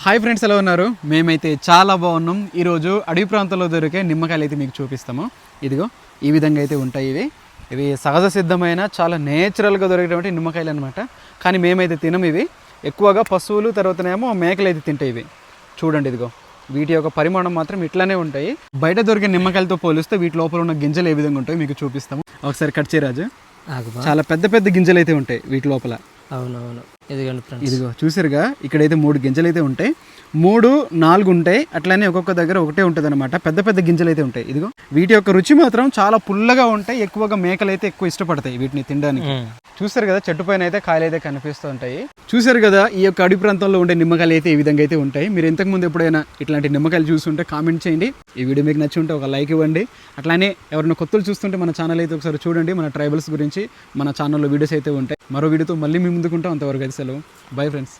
Hi friends ఎలా ఉన్నారు? మేమైతే చాలా బాగున్నాం. ఈరోజు అడవి ప్రాంతంలో దొరికే నిమ్మకాయలు అయితే మీకు చూపిస్తాము. ఇదిగో ఈ విధంగా అయితే ఉంటాయి ఇవి. ఇవి సహజ సిద్ధమైన చాలా నేచురల్గా దొరికేటువంటి నిమ్మకాయలు అనమాట కానీ మేమైతే తినం ఇవి. ఎక్కువగా పశువులు తర్వాతనేమో మేకలు అయితే తింటాయి ఇవి. చూడండి ఇదిగో వీటి యొక్క పరిమాణం మాత్రం ఇట్లానే ఉంటాయి. బయట దొరికే నిమ్మకాయలతో పోలిస్తే వీటి లోపల ఉన్న గింజలు ఏ విధంగా ఉంటాయో మీకు చూపిస్తాము. ఒకసారి కట్ చేయరాజు చాలా పెద్ద పెద్ద గింజలు అయితే ఉంటాయి వీటి లోపల. అవునవును. ఇదిగోండి ఫ్రెండ్స్. ఇదిగో చూసారుగా? ఇక్కడైతే మూడు గింజలు అయితే ఉంటాయి. మూడు నాలుగు ఉంటాయి. అట్లానే ఒక్కొక్క దగ్గర ఒకటే ఉంటుంది అనమాట పెద్ద పెద్ద గింజలు అయితే ఉంటాయి. ఇదిగో వీటి యొక్క రుచి మాత్రం చాలా పుల్లగా ఉంటాయి. ఎక్కువగా మేకలు అయితే ఎక్కువ ఇష్టపడతాయి వీటిని తినడానికి. చూసారు కదా చెట్టు పైన అయితే కాయలు అయితే కనిపిస్తూ ఉంటాయి. చూసారు కదా ఈ యొక్క అడవి ప్రాంతంలో ఉండే నిమ్మకాయలు అయితే ఈ విధంగా అయితే ఉంటాయి. మీరు ఇంతకు ముందు ఎప్పుడైనా ఇట్లాంటి నిమ్మకాయలు చూస్తుంటే కామెంట్ చేయండి. ఈ వీడియో మీకు నచ్చి ఉంటే ఒక లైక్ ఇవ్వండి. అట్లానే ఎవరైనా కొత్తలు చూస్తుంటే మన ఛానల్ అయితే ఒకసారి చూడండి. మన ట్రైబల్స్ గురించి మన ఛానల్లో వీడియోస్ అయితే ఉంటాయి. మరో వీడియోతో మళ్ళీ మీ ముందుకుంటాం అంతవరకు అయితే సెలవు. Bye friends